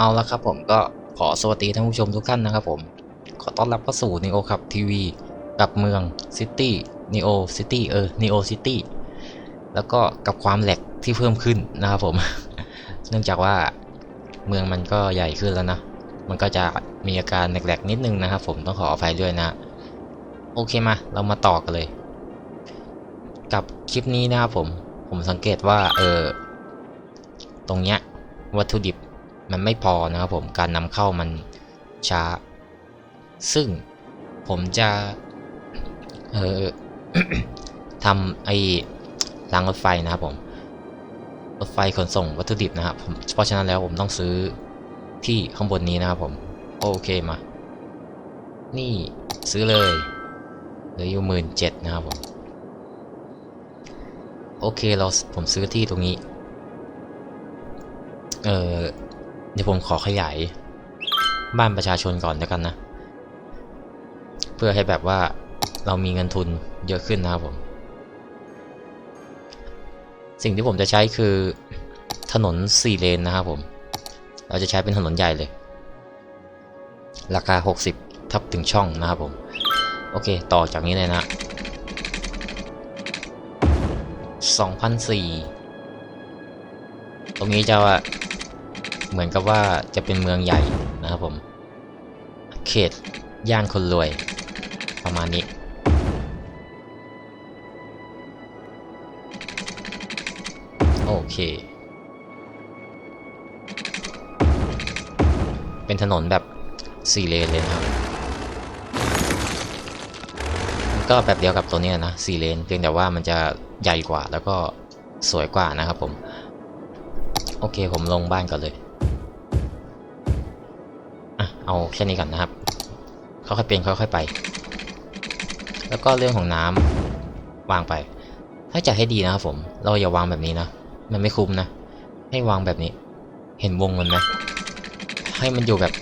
เอาละครับผมก็ขอสวัสดีท่านผู้ชมทุกท่านนะครับผม ขอต้อนรับเข้าสู่ Neo ขับทีวีกับเมืองซิตี้ Neo City เออ Neo City แล้วก็กับความแหลกที่เพิ่มขึ้นนะครับผม เนื่องจากว่าเมืองมันก็ใหญ่ขึ้นแล้วนะ มันก็จะมีอาการแหลกๆนิดนึงนะครับผมต้องขออภัยด้วยนะ โอเคมา เรามาต่อกันเลย กับคลิปนี้นะครับผม ผมสังเกตว่าเออตรงเนี้ยวัตถุดิบ มันไม่พอนะครับผมการนำเข้ามันช้า ซึ่งผมจะเออทำไอ้รางรถไฟนะครับผมรถไฟขนส่งวัตถุดิบนะครับผมเพราะฉะนั้นแล้วผมต้องซื้อที่ข้างบนนี้นะครับผมโอเคมา นี่ซื้อเลยเหลืออยู่หมื่นเจ็ดนะครับผมโอเคเราผมซื้อที่ตรงนี้ เออ ดี๋ยวผมขอขยาย บ้านประชาชนก่อนแล้วกันนะ เพื่อให้แบบว่าเรามีเงินทุนเยอะขึ้นนะครับผม สิ่งที่ผมจะใช้คือถนนสี่เลนนะครับผม เราจะใช้เป็นถนนใหญ่เลย ราคา 60 ทับถึงช่องนะครับผม โอเค ต่อจากนี้เลยนะ2,004ตรงนี้จะ เหมือนกับว่าจะเป็นเมืองใหญ่นะครับผมเขตย่านคนรวย ประมาณนี้ โอเค เป็นถนนแบบสี่เลนเลยนะครับก็แบบเดียวกับตัวนี้นะสี่เลน เพียงแต่ว่ามันจะใหญ่กว่าแล้วก็สวยกว่านะครับผม โอเคผมลงบ้านก่อนเลย เอาแค่นี้ก่อนนะครับค่อยๆเป็นค่อยๆไป แล้วก็เรื่องของน้ำวางไป ถ้าจะให้ดีนะครับผม เราอย่าวางแบบนี้นะ มันไม่คุ้มนะ ให้วางแบบนี้ เห็นวงมันไหมให้มันอยู่แบบ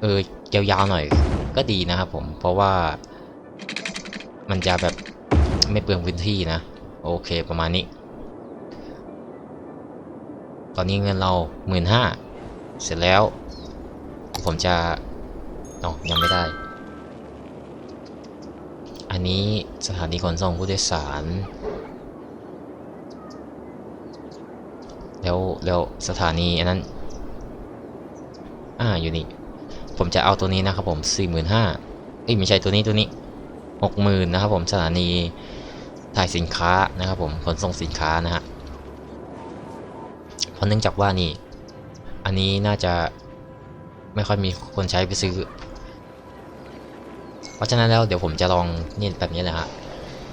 เออยาวๆหน่อยก็ดีนะครับผม เพราะว่ามันจะแบบไม่เปลืองพื้นที่นะ โอเคประมาณนี้ ตอนนี้เงินเราหมื่นห้าเสร็จแล้ว ผมจะอ๋อยังไม่ได้ อันนี้สถานีขนส่งผู้โดยสาร แล้วแล้วสถานีอันนั้น อ่าอยู่นี่ ผมจะเอาตัวนี้นะครับผมสี่หมื่นห้าเอ้ยไม่ใช่ตัวนี้ตัวนี้หกหมื่นนะครับผมสถานีถ่ายสินค้านะครับผมขนส่งสินค้านะฮะเพราะเนื่องจากว่านี่ อันนี้น่าจะ ไม่ค่อยมีคนใช้ไปซื้อ เพราะฉะนั้นแล้วเดี๋ยวผมจะลองนี่แบบนี้แหละฮะ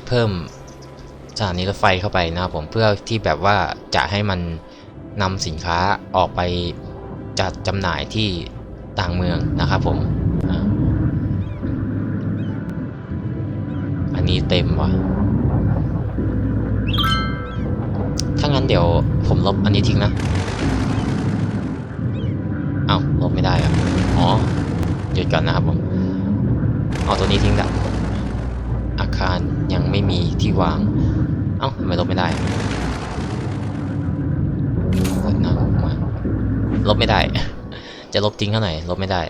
เพิ่มสถานีรถไฟเข้าไปนะครับผมเพื่อที่แบบว่าจะให้มันนำสินค้าออกไปจัดจำหน่ายที่ต่างเมืองนะครับผม อันนี้เต็มว่ะ ถ้างั้นเดี๋ยวผมลบอันนี้ทิ้งนะ เอา้าลบไม่ได้อะอ๋อหยุดก่อนนะครับผมเอาตัวนี้ทิ้งดับอาคารยังไม่มีที่วาง เอ้าทำไมลบไม่ได้เปิดน้าออกมาลบไม่ได้ จะลบทิ้งเท่าไหร่ลบไม่ได้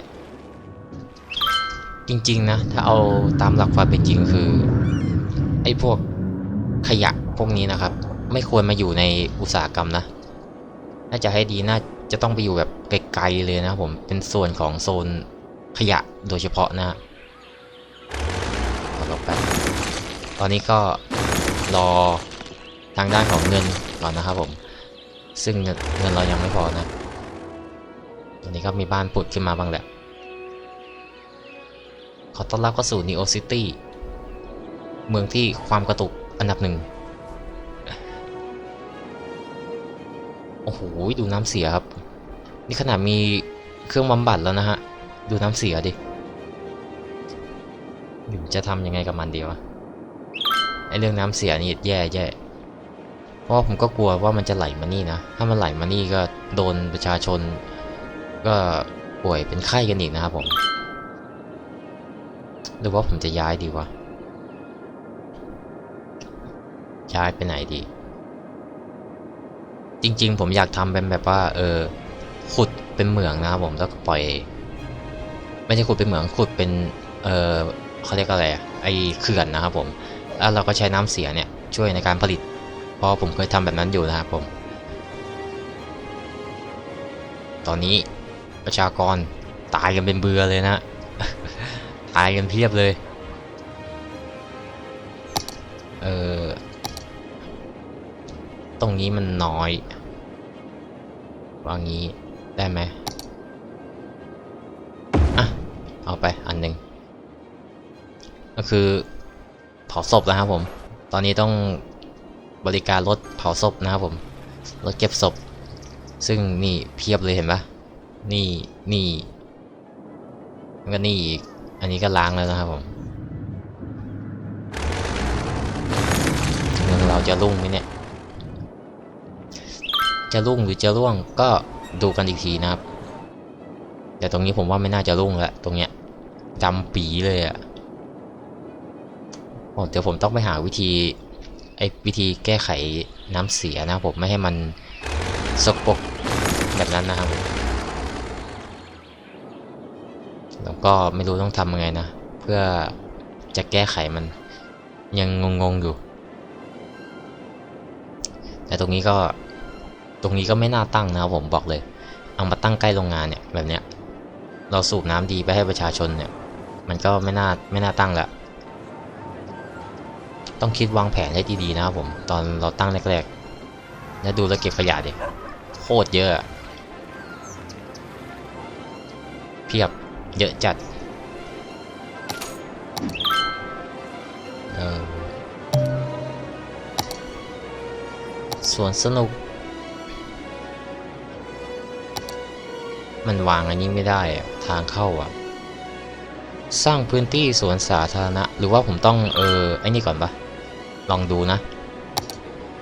จริงๆนะ ถ้าเอาตามหลักความเป็นจริงคือ ไอ้พวกขยะพวกนี้นะครับ ไม่ควรมาอยู่ในอุตสาหกรรมนะ น่าจะให้ดีน่า จะต้องไปอยู่แบบไกลๆเลยนะครับผมเป็นส่วนของโซนขยะโดยเฉพาะนะฮะอลบไปตอนนี้ก็รอทางด้านของเงินก่อนนะครับผม ซึ่งเงินเงินเรายังไม่พอนะตอนนี้ก็มีบ้านปุดขึ้นมาบ้างแหละ ขอต้อนรับเข้าสู่ Neo City เมืองที่ความกระตุกอันดับหนึ่งโอ้โห ดูน้ำเสียครับ นี่ขนาดมีเครื่องบำบัดแล้วนะฮะ ดูน้ำเสียดิผมจะทำยังไงกับมันดีวะไอเรื่องน้ำเสียนี่แย่แย่เพราะผมก็กลัวว่ามันจะไหลมานี่นะ ถ้ามันไหลมานี่ก็โดนประชาชน ก็ป่วยเป็นไข้กันอีกนะครับผม หรือว่าผมจะย้ายดีวะ ย้ายไปไหนดี จริง ๆ ผมอยากทำเป็นแบบว่า เออ ขุดเป็นเหมืองนะครับผมแล้วก็ปล่อย ไม่ใช่ขุดเป็นเหมืองขุดเป็นเออเขาเรียกอะไรอะไอเขื่อนนะครับผมแล้วเราก็ใช้น้ำเสียเนี่ยช่วยในการผลิต เพราะผมเคยทำแบบนั้นอยู่นะครับผม ตอนนี้ประชากรตายกันเป็นเบือเลยนะตายกันเพียบเลย เออตรงนี้มันน้อยว่างี้ ได้ไหมอะ เอาไปอันหนึ่งก็คือเผาศพแล้วครับผม ตอนนี้ต้องบริการรถเผาศพนะครับผม รถเก็บศพ ซึ่งนี่เพียบเลยเห็นปะนี่นี่แล้วก็นี่อีก อันนี้ก็ล้างแล้วนะครับผมเมืองเราจะรุ่งไหมเนี่ย จะรุ่งหรือจะร่วงก็ ดูกันอีกทีนะครับ แต่ตรงนี้ผมว่าไม่น่าจะรุ่งละตรงเนี้ยจำปีเลยอะ่ะเดี๋ยวผมต้องไปหาวิธีไอ้วิธีแก้ไขน้ำเสียนะผมไม่ให้มันสกปรกแบบนั้นนะครับแล้วก็ไม่รู้ต้องทำยังไงนะ เพื่อจะแก้ไขมัน ยังงงๆอยู่ แต่ตรงนี้ก็ ตรงนี้ก็ไม่น่าตั้งนะครับผมบอกเลย เอามาตั้งใกล้โรงงานเนี่ยแบบเนี้ย เราสูบน้ำดีไปให้ประชาชนเนี่ย มันก็ไม่น่าไม่น่าตั้งละต้องคิดวางแผนให้ดีๆนะครับผม ตอนเราตั้งแรกๆ แล้วดูแลเก็บขยะดิโคตรเยอะเพียบเยอะจัดสวนสนุก มันวางอันนี้ไม่ได้ทางเข้าอะ สร้างพื้นที่สวนสาธารณะ หรือว่าผมต้องเออไอ้นี่ก่อนปะลองดูนะ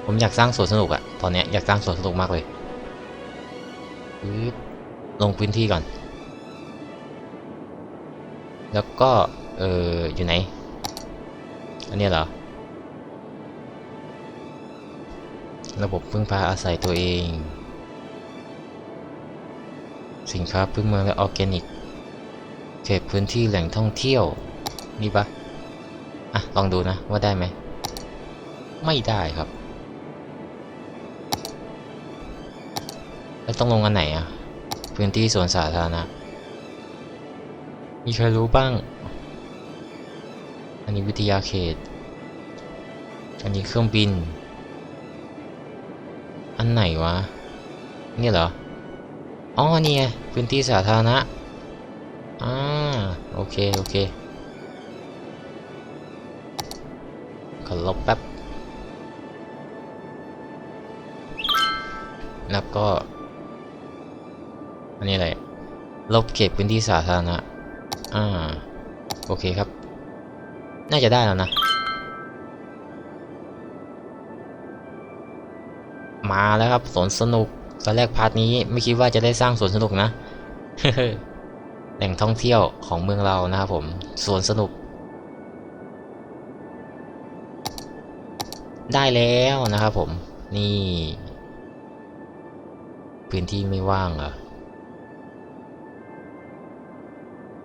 ผมอยากสร้างสวนสนุกอะตอนเนี้ยอยากสร้างสวนสนุกมากเลยปึ๊บลงพื้นที่ก่อน แล้วก็ เอออยู่ไหน อันนี้เหรอ ระบบพึ่งพาอาศัยตัวเอง สินค้าพื้นเมืองและออร์แกนิก เขตพื้นที่แหล่งท่องเที่ยว นี่ปะอะ ลองดูนะว่าได้ไหม ไม่ได้ครับ แล้วต้องลงอันไหนอะ พื้นที่สวนสาธารณะ มีใครรู้บ้าง อันนี้วิทยาเขต อันนี้เครื่องบิน อันไหนวะ เนี่ยเหรอ อ๋อนี่ไงพื้นที่สาธารณะอ่าโอเค โอเคขอลบแป๊บแล้วก็ อันนี้อะไร ลบเขตพื้นที่สาธารณะ อ่า โอเคครับ น่าจะได้แล้วนะ มาแล้วครับสวนสนุก ตอนแรกพาร์ทนี้ไม่คิดว่าจะได้สร้างสวนสนุกนะ แหล่งท่องเที่ยวของเมืองเรานะครับผมสวนสนุก ได้แล้วนะครับผม นี่ พื้นที่ไม่ว่างเหรอ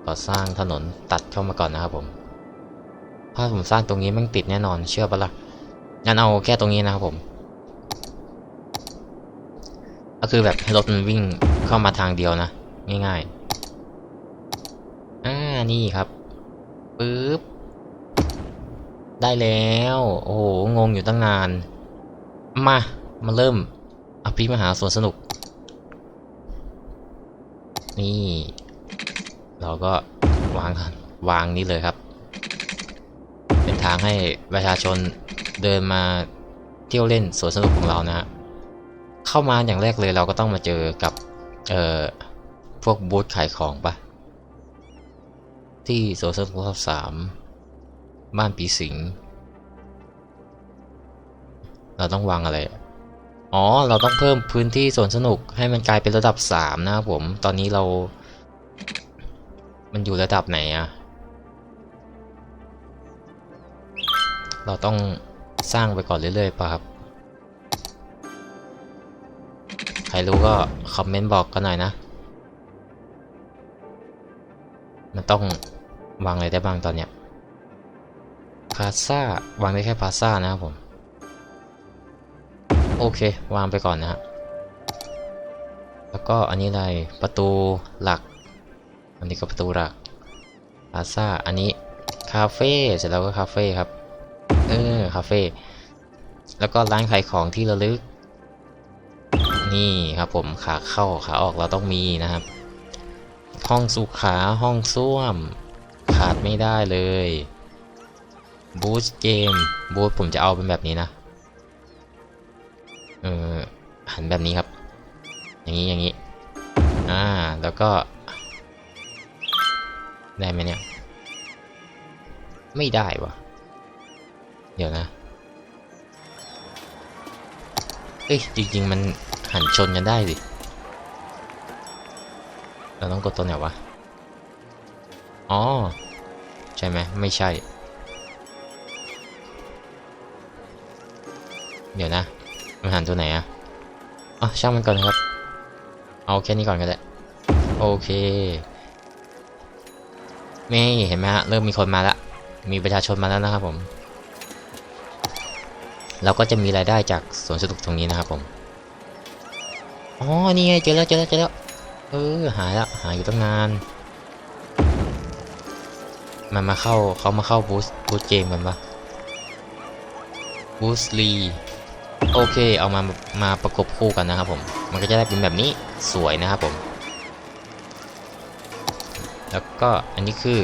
ก่อสร้างถนนตัดเข้ามาก่อนนะครับผม ถ้าผมสร้างตรงนี้มันติดแน่นอนเชื่อปะละ่ะงั้นเอาแค่ตรงนี้นะครับผม ก็คือแบบให้รถมันวิ่งเข้ามาทางเดียวนะ ง่ายๆ อ่า นี่ครับปึ๊บ ได้แล้ว โอ้โห งงอยู่ตั้งนาน มา มาเริ่ม อภิมหาสวนสนุก นี่ เราก็วางวางนี้เลยครับ เป็นทางให้ประชาชนเดินมาเที่ยวเล่นสวนสนุกของเรานะฮะ เข้ามาอย่างแรกเลยเราก็ต้องมาเจอกับเอ่อพวกบูธขายของปะที่สวนสนุกรอบสามบ้านปีสิง เราต้องวางอะไร อ๋อ เราต้องเพิ่มพื้นที่สวนสนุกให้มันกลายเป็นระดับสามนะครับผม ตอนนี้เรา มันอยู่ระดับไหนอะเราต้องสร้างไปก่อนเรื่อยๆป่ะครับ รรู้ก็คอมเมนต์บอกกันหน่อยนะ มันต้องวางอะไรได้บ้างตอนเนี้ยพาซ่าวางได้แค่พาซ่านะครับผม โอเค วางไปก่อนนะฮะแล้วก็อันนี้อะไรประตูหลัก อันนี้ก็ประตูหลักพาซ่าอันนี้คาเฟ่เสร็จแล้วก็คาเฟ่ครับ เออคาเฟ่แล้วก็ร้านขายของที่ระลึก นี่ครับผมขาเข้าขาออกเราต้องมีนะครับ ห้องสุขาห้องส้วม ขาดไม่ได้เลยบูสเกมบูสผมจะเอาเป็นแบบนี้นะเออหันแบบนี้ครับ อย่างนี้อย่างนี้อ่าแล้วก็ ได้ไหมเนี่ย ไม่ได้วะเดี๋ยวนะเอ้ยจริงๆมัน หันชนกันได้สิเราต้องกดตัวไหนวะ อ๋อ ใช่ไหมไม่ใช่ เดี๋ยวนะ มันหันตัวไหนอะอ๋อช่างมันก่อนนะครับ เอาแค่นี้ก่อนก็ได้โอเค นี่เห็นไหมฮะ เริ่มมีคนมาแล้วมีประชาชนมาแล้วนะครับผม เราก็จะมีรายได้จากสวนสนุกตรงนี้นะครับผม อ๋อ นี่ไง เจอแล้ว เจอแล้ว เจอแล้ว เออ หายล้วหายอยู่ตั้งนาน มันมาเข้าเขามาเข้าบูสบูสเกมกันปะบูสลีโอเค เอามา มาประกบคู่กันนะครับผม มันก็จะได้เป็นแบบนี้ สวยนะครับผม แล้วก็อันนี้คือ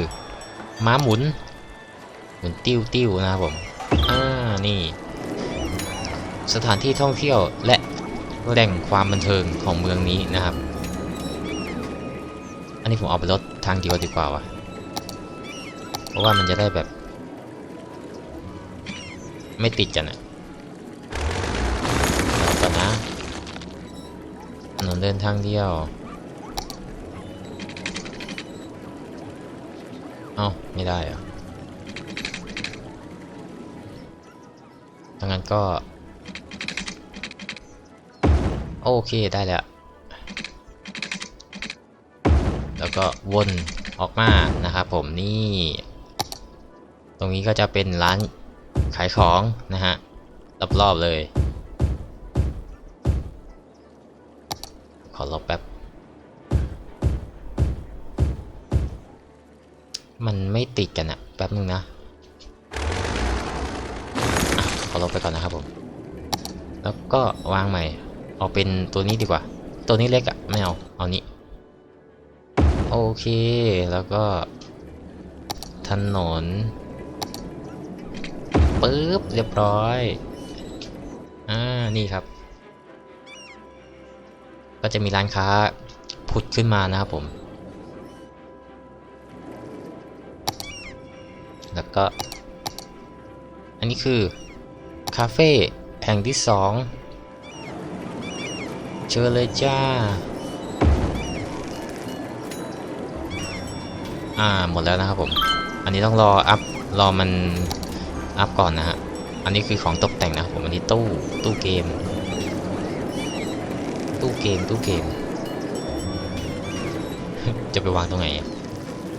ม้าหมุน หมุนติ้วติ้วนะครับผม อ่า นี่ สถานที่ท่องเที่ยวและ แหล่งความบันเทิงของเมืองนี้นะครับ อันนี้ผมเอาไปรถทางเดียวดีกว่าวะเพราะว่ามันจะได้แบบ ไม่ติดกันอะก่อนนะถนนเดินทางเดียว เอ้าไม่ได้เหรอะดังนั้นก็ โอเคได้แล้ว แล้วก็วนออกมานะครับผมนี่ ตรงนี้ก็จะเป็นร้านขายของนะฮะรอบๆเลย ขอรอแป๊บ มันไม่ติดกันอะแป๊บนึงนะอะขอลบไปก่อนนะครับผม แล้วก็วางใหม่ เอาเป็นตัวนี้ดีกว่า ตัวนี้เล็กอะไม่เอา เอานี้ โอเค แล้วก็ ถนนปึ๊บ เรียบร้อย อ่า นี่ครับ ก็จะมีร้านค้าผุดขึ้นมานะครับผม แล้วก็ อันนี้คือ คาเฟ่แห่งที่สอง เชิญเลยจ้า อ่าหมดแล้วนะครับผม อันนี้ต้องรออัพ รอมันอัพก่อนนะฮะ อันนี้คือของตกแต่งนะครับผม อันนี้ตู้ ตู้เกม ตู้เกม ตู้เกม จะไปวางตรงไหน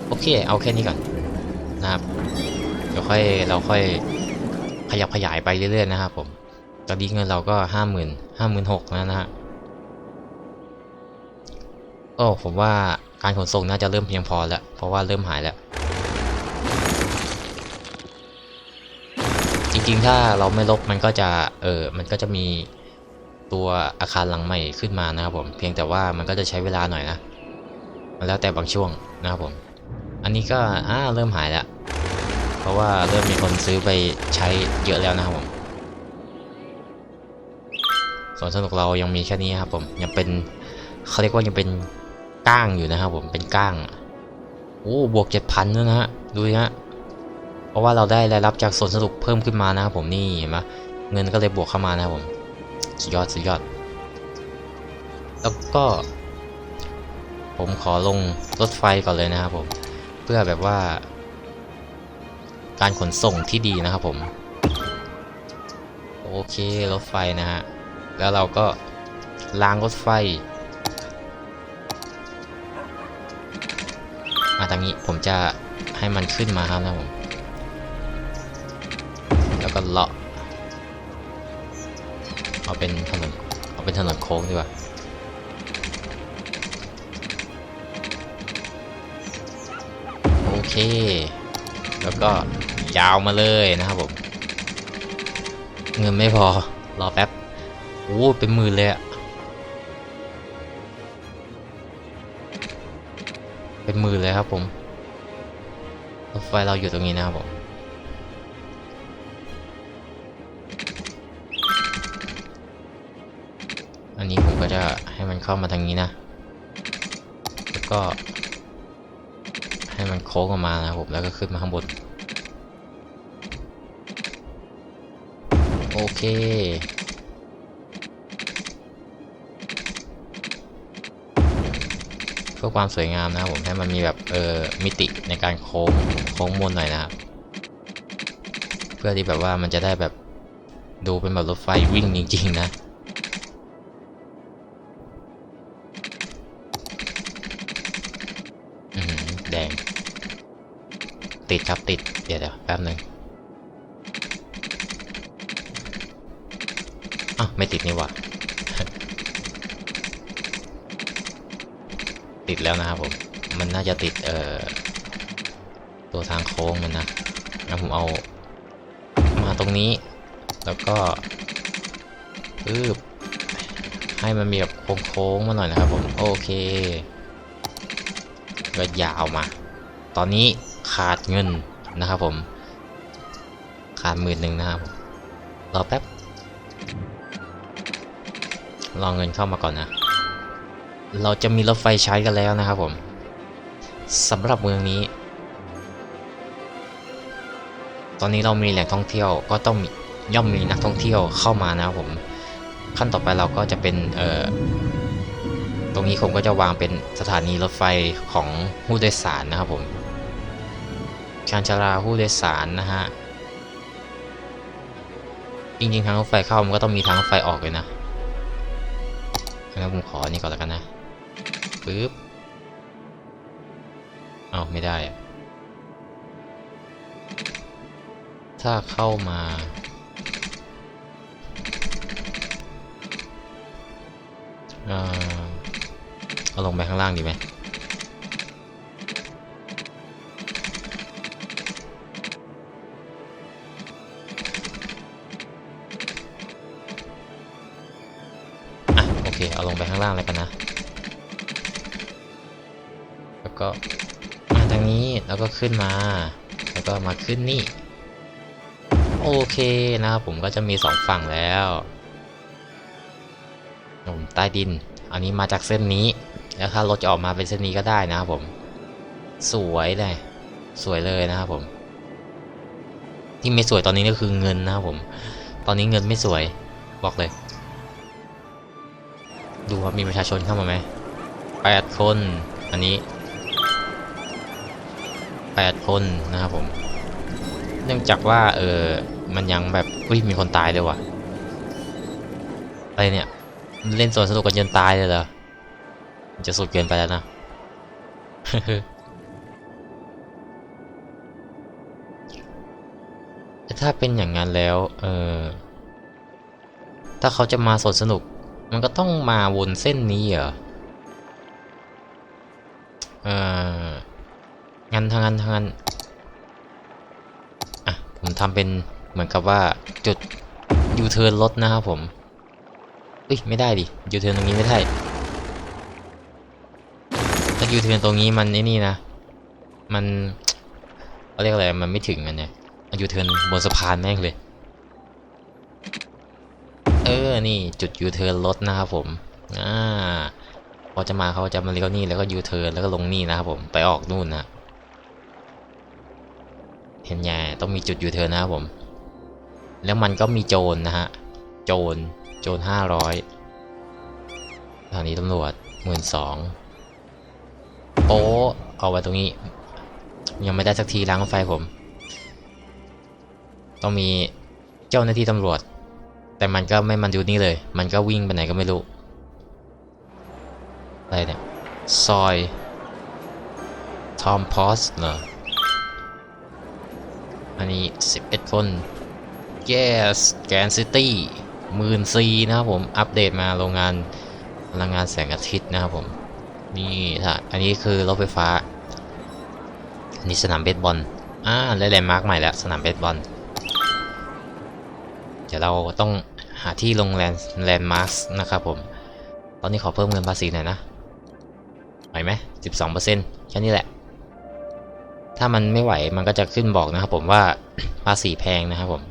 โอเค เอาแค่นี้ก่อนนะครับ เดี๋ยวค่อย เราค่อยขยับขยายไปเรื่อยๆนะครับผม ตอนนี้เงินเราก็ห้าหมื่นห้าหมื่นหกแล้วนะฮะ โอ้ผมว่าการขนส่งน่าจะเริ่มเพียงพอแล้ว เพราะว่าเริ่มหายแล้ว จริงๆ ถ้าเราไม่ลบมันก็จะ เออ มันก็จะมีตัวอาคารหลังใหม่ขึ้นมานะครับผม เพียงแต่ว่ามันก็จะใช้เวลาหน่อยนะ มันแล้วแต่บางช่วงนะครับผม อันนี้ก็อ่าเริ่มหายแล้ว เพราะว่าเริ่มมีคนซื้อไปใช้เยอะแล้วนะครับผมสวนสนุกเรายังมีแค่นี้ครับผม ยังเป็นเขาเรียกว่ายังเป็น ก้างอยู่นะครับผมเป็นก้างโอ้บวกเจ็ดพันด้วยนะฮะดูดิฮะเพราะว่าเราได้รายรับจากสวนสนุกเพิ่มขึ้นมานะครับผมนี่เห็นไหมเงินก็เลยบวกเข้ามานะครับผมสุดยอดสุดยอด แล้วก็ ผมขอลงรถไฟก่อนเลยนะครับผม เพื่อแบบว่า การขนส่งที่ดีนะครับผม โอเครถไฟนะฮะ แล้วเราก็ล้างรถไฟ อมาทางนี้ผมจะให้มันขึ้นมาครับนะผม แล้วก็เลาะ เอาเป็นถนน เอาเป็นถนนโค้งดีกว่า โอเค แล้วก็ยาวมาเลยนะครับผม เงินไม่พอ รอแป๊บ โอ้ เป็นหมื่นเลยอะ เป็นหมื่นเลยครับผมรถไฟเราอยู่ตรงนี้นะครับผมอันนี้ผมก็จะให้มันเข้ามาทางนี้นะ แล้วก็ ให้มันโค้งออกมานะครับผมแล้วก็ขึ้นมาข้างบน โอเค พื่อความสวยงามนะครับผมให้มันมีแบบเออมิติในการโค้งโค้งมนหน่อยนะครับเพื่อที่แบบว่ามันจะได้แบบดูเป็นแบบรถไฟวิ่งจริงๆนะแดง ติดครับติด เดี๋ยวเดี๋ยวแป๊บหนึ่งอ้าวไม่ติดนี่หว่า ติดแล้วนะครับผม มันน่าจะติดเอ่อตัวทางโค้งมันนะงั้นผมเอามาตรงนี้ แล้วก็ปึ๊บให้มันมีแบบโค้งๆมาหน่อยนะครับผม โอเค ก็ยาวมา ตอนนี้ขาดเงินนะครับผม ขาดหมื่นหนึ่งนะครับ รอแป๊บ รอเงินเข้ามาก่อนนะ เราจะมีรถไฟใช้กันแล้วนะครับผมสำหรับเมืองนี้ ตอนนี้เรามีแหล่งท่องเที่ยวก็ต้องย่อมมีนักท่องเที่ยวเข้ามานะครับผมขั้นต่อไปเราก็จะเป็นเอ่อตรงนี้ผมก็จะวางเป็นสถานีรถไฟของผู้โดยสารนะครับผมชานชาลาผู้โดยสารนะฮะจริงๆทางรถไฟเข้ามันก็ต้องมีทางรถไฟออกเลยนะงั้นผมขออนนี้ก่อนแล้วกันนะ ปึ๊บเอาไม่ได้ ถ้าเข้ามา เอาลงไปข้างล่างดีไหมอะโอเค เอาลงไปข้างล่างเลยกันนะ ก็มาทางนี้แล้วก็ขึ้นมา แล้วก็มาขึ้นนี่ โอเคนะครับผมก็จะมีสองฝั่งแล้วผมใต้ดิน อันนี้มาจากเส้นนี้ แล้วถ้ารถจะออกมาเป็นเส้นนี้ก็ได้นะครับผม สวยเลย สวยเลยนะครับผม ที่ไม่สวยตอนนี้ก็คือเงินนะครับผม ตอนนี้เงินไม่สวย บอกเลย ดูว่ามีประชาชนเข้ามาไหมแปดคน อันนี้ แปดคนนะครับผม เนื่องจากว่าเออมันยังแบบอุ้ยมีคนตายเลยว่ะอะไรเนี่ยมันเล่นสวนสนุกกันจนตายเลยเหรอจะสุดเกินไปแล้วนะถ้าเป็นอย่างนั้นแล้ว เออ ถ้าเขาจะมาสนสนุก มันก็ต้องมาวนเส้นนี้เหรอ เออ งั้นทางนั้นทางนั้นอะผมทำเป็นเหมือนกับว่าจุดยูเทิร์นรถนะครับผมเอ้ยไม่ได้ดิยูเทิร์นตรงนี้ไม่ได้ถ้ายูเทิร์นตรงนี้มันไอ้นี่นะ มันเขาเรียกอะไรมันไม่ถึงมันเนี่ยยูเทิร์นบนสะพานแม่งเลยเออ นี่จุดยูเทิร์นรถนะครับผม อ่า พอจะมาเขาจะมาเลี้ยวนี่แล้วก็ยูเทิร์นแล้วก็ลงนี่นะครับผม ไปออกนู่นนะ เห็นไงต้องมีจุดยูเทิร์นนะครับผม แล้วมันก็มีโจรนะฮะ โจร โจรห้าร้อยสถานีตำรวจหมื่นสองโป๊เอาไว้ตรงนี้ ยังไม่ได้สักทีล้างไฟผม ต้องมีเจ้าหน้าที่ตำรวจ แต่มันก็ไม่มันดูนี่เลย มันก็วิ่งไปไหนก็ไม่รู้ อะไรเนี่ย ซอยททอมพอสเหรอ อันนี้ 11 คน yes แกนซิตี้หมื่นซีนะครับผม อัปเดตมาโรงงานพลังงานแสงอาทิตย์นะครับผม นี่ถ้าอันนี้คือรถไฟฟ้า อันนี้สนามเบสบอล อ่าได้แลนด์มาร์กใหม่แล้วสนามเบสบอล เดี๋ยวเราต้องหาที่ลงแลนด์แลนด์มาร์กนะครับผม ตอนนี้ขอเพิ่มเงินภาษีหน่อยนะไหวไหมสิบสองเปอร์เซ็นต์แค่นี้แหละ ถ้ามันไม่ไหวมันก็จะขึ้นบอกนะครับผมว่าภาษีแพงนะครับผม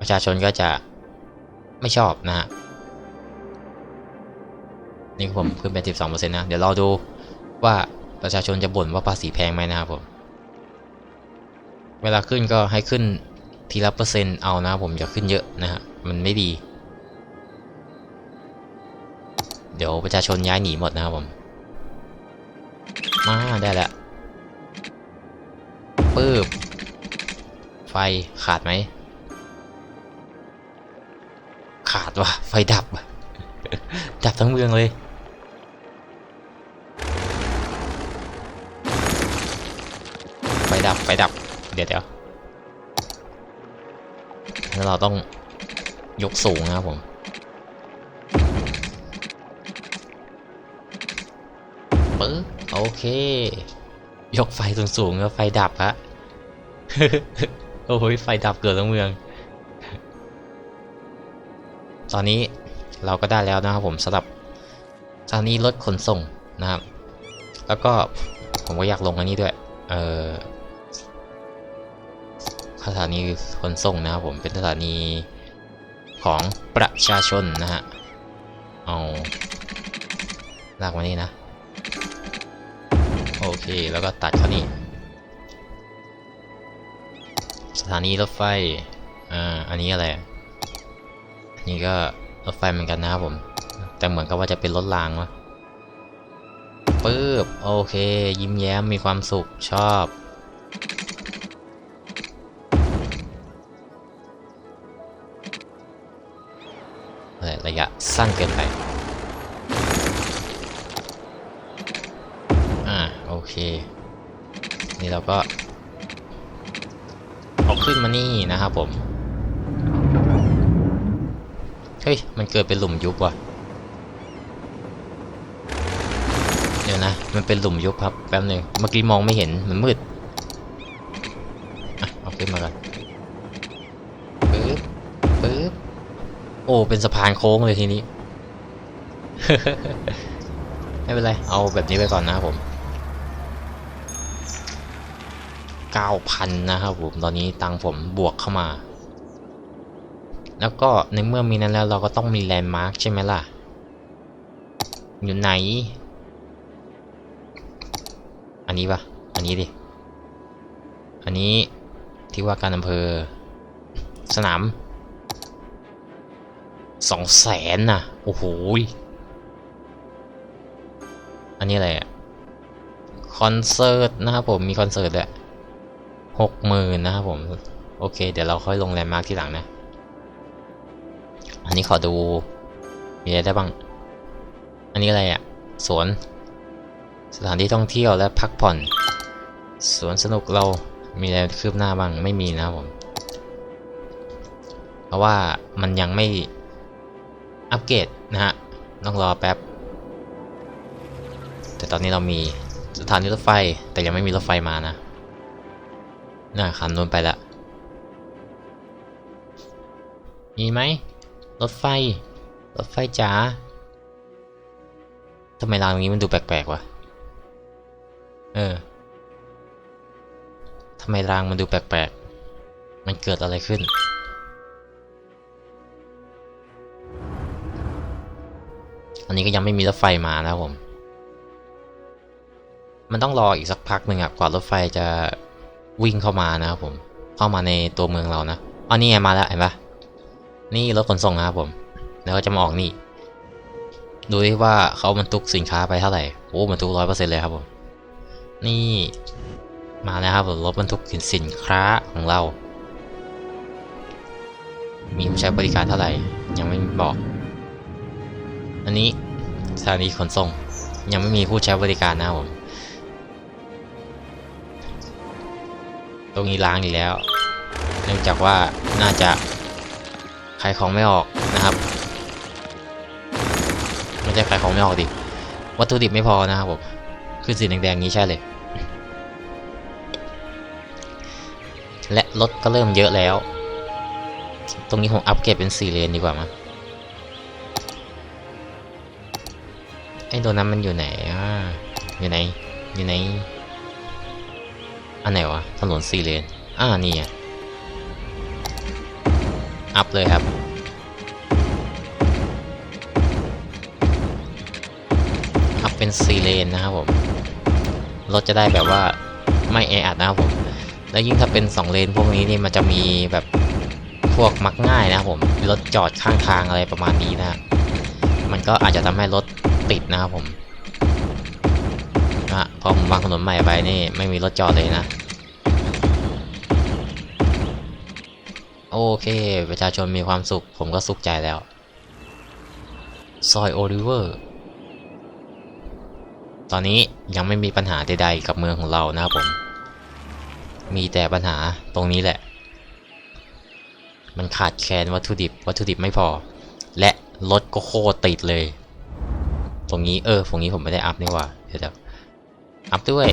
ประชาชนก็จะไม่ชอบนะฮะนี่ผมขึ้นเป็น 12%นะ เดี๋ยวราดูว่าประชาชนจะบ่นว่าภาษีแพงไหมนะครับผม เวลาขึ้นก็ให้ขึ้นทีละเปอร์เซ็นต์เอานะผมอย่าขึ้นเยอะนะฮะ มันไม่ดี เดี๋ยวประชาชนย้ายหนีหมดนะครับผม มาได้แล้ว ปื๊บไฟขาดไหม ขาดว่ะไฟดับ ดับทั้งเมืองเลย ไฟดับ ไฟดับ เดี๋ยวเดี๋ยวแล้วเราต้องยกสูงนะครับผมปึ๊บโอเค ยกไฟสูงๆแล้วไฟดับฮะโอ้ยไฟดับเกิดทั้งเมือง ตอนนี้เราก็ได้แล้วนะครับผมสำหรับสถานีรถขนส่งนะครับ แล้วก็ผมก็อยากลงอันนี้ด้วย เออสถานีขนส่งนะครับผมเป็นสถานีของประชาชนนะฮะ เอาลากมานี่นะ โอเค แล้วก็ตัดเขานี่ สถานีรถไฟ อ่า อันนี้อะไร อันนี้ก็รถไฟเหมือนกันนะครับผม แต่เหมือนกับว่าจะเป็นรถรางวะปึ๊บ โอเค ยิ้มแย้ม มีความสุข ชอบอะไรระยะสั้นเกินไป นี่เราก็เอาขึ้นมานี่นะครับผม เฮ้ย มันเกิดเป็นหลุมยุบว่ะ เดี๋ยวนะ มันเป็นหลุมยุบครับ แป๊บหนึ่งเมื่อกี้มองไม่เห็น มันมืดอะเอาขึ้นมาก่อนปึ๊บปึ๊บโอ้ เป็นสะพานโค้งเลยทีนี้ ไม่เป็นไร เอาแบบนี้ไปก่อนนะครับผม 9,000 นะครับผม ตอนนี้ตังผมบวกเข้ามา แล้วก็ในเมื่อมีนั้นแล้วเราก็ต้องมีแลนด์มาร์คใช่ไหมล่ะ อยู่ไหน อันนี้ปะอันนี้ดิ อันนี้ที่ว่าการอำเภอ สนามสองแสนน่ะ โอ้โห อันนี้อะไรอะคอนเสิร์ตนะครับผมมีคอนเสิร์ตด้วย หกหมื่นนะครับผม โอเค เดี๋ยวเราค่อยลงแลนด์มาร์คที่หลังนะ อันนี้ขอดู มีอะไรได้บ้าง อันนี้อะไรอะ สวน สถานที่ท่องเที่ยวและพักผ่อน สวนสนุกเรา มีอะไรคืบหน้าบ้าง ไม่มีนะครับผม เพราะว่ามันยังไม่อัปเกรดนะฮะ ต้องรอแป๊บ แต่ตอนนี้เรามีสถานีรถไฟ แต่ยังไม่มีรถไฟมานะ น่าคันนู้นไปละ มีไหม รถไฟ รถไฟจ๋าทำไมรางนี้มันดูแปลกๆวะ เออทำไมรางมันดูแปลกๆ มันเกิดอะไรขึ้น อันนี้ก็ยังไม่มีรถไฟมานะครับผม มันต้องรออีกสักพักหนึ่งอะกว่ารถไฟจะ วิ่งเข้ามานะครับผม เข้ามาในตัวเมืองเรานะอ๋อนี่ไงมาแล้วเห็นปะนี่รถขนส่งนะครับผม แล้วก็จะมาออกนี่ ดูที่ว่าเขาบรรทุกสินค้าไปเท่าไหร่ โอ้บรรทุกร้อยเปอร์เซ็นต์เลยครับผม นี่มาแล้วครับผมรถบรรทุกสินค้าของเรา มีผู้ใช้บริการเท่าไหร่ ยังไม่บอก อันนี้สถานีขนส่ง ยังไม่มีผู้ใช้บริการนะครับผม ตรงนี้ล้างอีกแล้ว เนื่องจากว่าน่าจะขายของไม่ออกนะครับไม่ใช่ขายของไม่ออกดิวัตถุดิบไม่พอนะครับผมคือสีแดงๆนี้ใช่เลย และรถก็เริ่มเยอะแล้ว ตรงนี้ผมอัปเกรดเป็น4เลนดีกว่ามั้งไอ้ตัวนั้นมันอยู่ไหนอะอยู่ไหนอยู่ไหน อันไหนวะ ถนน4เลน อ่า นี่ไงอัพเลยครับ อัพเป็น4เลนนะครับผม รถจะได้แบบว่าไม่แออัดนะครับผม แล้วยิ่งถ้าเป็น2เลนพวกนี้นี่มันจะมีแบบพวกมักง่ายนะครับผม รถจอดข้างทางอะไรประมาณนี้นะ มันก็อาจจะทำให้รถติดนะครับผม นะพอผมวางถนนใหม่ไปนี่ไม่มีรถจอดเลยนะ โอเคประชาชนมีความสุข ผมก็สุขใจแล้ว ซอยโอลิเวอร์ ตอนนี้ยังไม่มีปัญหาใดๆกับเมืองของเรานะครับผม มีแต่ปัญหาตรงนี้แหละ มันขาดแคลนวัตถุดิบ วัตถุดิบไม่พอ และรถก็โคตรติดเลยตรงนี้เออตรงนี้ผมไม่ได้อัพนี่ว่า เดี๋ยว อัพด้วย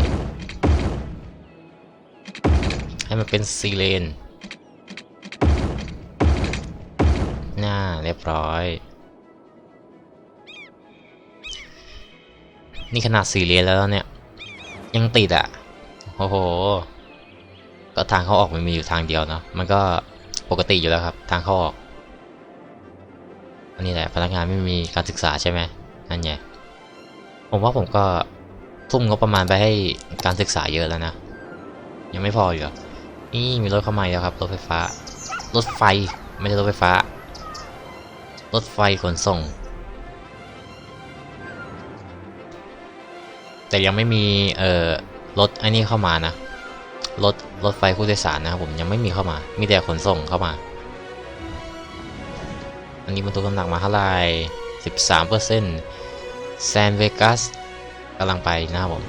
ให้มันเป็นซีเลนหน้าเรียบร้อย นี่ขนาดสี่เลนแล้วเนี่ย ยังติดอะ โอ้โห ก็ทางเข้าออกมันมีอยู่ทางเดียวเนาะ มันก็ปกติอยู่แล้วครับ ทางเข้าออก อันนี้แหละพนักงานไม่มีการศึกษาใช่ไหมนั่นไงผมว่าผมก็ ทุ่มงบประมาณไปให้การศึกษาเยอะแล้วนะ ยังไม่พออยู่นี่มีรถเข้ามาแล้วครับรถไฟฟ้า รถไฟไม่ใช่รถไฟฟ้า รถไฟขนส่ง แต่ยังไม่มีเอ่อรถไอ้นี่เข้ามานะรถรถไฟผู้โดยสารนะครับผมยังไม่มีเข้ามา มีแต่ขนส่งเข้ามา อันนี้บรรทุกน้ำหนักมาเท่าไหร่13เปอร์เซ็นต์แซนเวกัส กำลังไปนะครับผม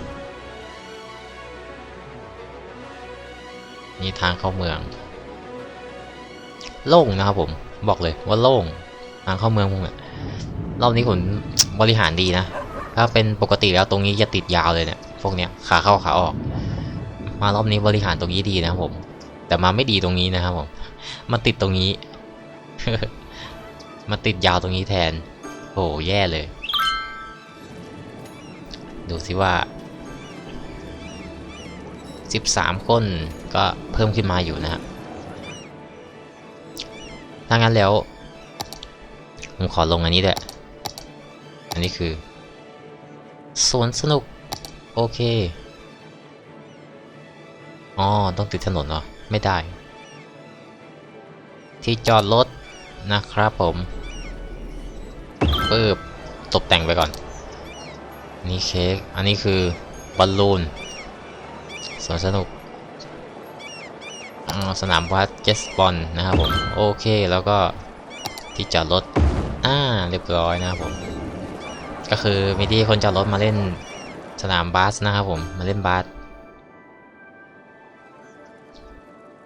นี่ทางเข้าเมือง โล่งนะครับผม บอกเลยว่าโล่งทางเข้าเมืองผมเนี่ยรอบนี้ผมบริหารดีนะ ถ้าเป็นปกติแล้วตรงนี้จะติดยาวเลยเนี่ย พวกเนี้ยขาเข้าขาออก มารอบนี้บริหารตรงนี้ดีนะครับผม แต่มาไม่ดีตรงนี้นะครับผมมันติดตรงนี้มันติดยาวตรงนี้แทน โอ้แย่เลย ดูสิว่า 13 คนก็เพิ่มขึ้นมาอยู่นะครับถ้างั้นแล้ว ผมขอลงอันนี้ด้วยอันนี้คือสวนสนุก โอเค อ๋อ ต้องติดถนนเหรอ ไม่ได้ ที่จอดรถนะครับผมปึ๊บตกแต่งไปก่อน นี่เค้ก อันนี้คือบอลลูนสวนสนุก สนามวัดเจสบอลนะครับผม โอเคแล้วก็ที่จอดรถ อ่า เรียบร้อยนะครับผม ก็คือมีที่คนจอดรถมาเล่นสนามบาสนะครับผม มาเล่นบาส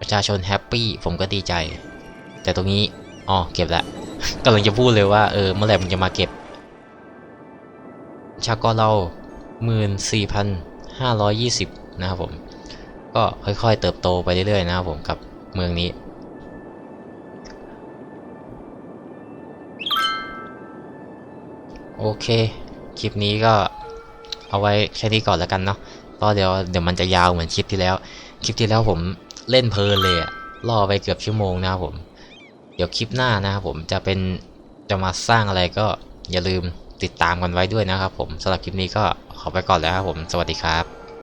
ประชาชนแฮปปี้ผมก็ดีใจ แต่ตรงนี้ อ๋อ เก็บละกำลังจะพูดเลยว่า เออ เมื่อไหร่มึงจะมาเก็บ ชากรเราหมื่นสี่พันห้าร้อยยี่สิบนะครับผม ก็ค่อยๆเติบโตไปเรื่อยๆนะครับผมกับเมืองนี้ โอเค คลิปนี้ก็เอาไว้แค่นี้ก่อนแล้วกันเนาะเพราะเดี๋ยวเดี๋ยวมันจะยาวเหมือนคลิปที่แล้ว คลิปที่แล้วผมเล่นเพลินเลยอะล่อไปเกือบชั่วโมงนะครับผม เดี๋ยวคลิปหน้านะครับผมจะเป็นจะมาสร้างอะไรก็อย่าลืม ติดตามกันไว้ด้วยนะครับผมสำหรับคลิปนี้ก็ขอไปก่อนแล้วครับผม สวัสดีครับ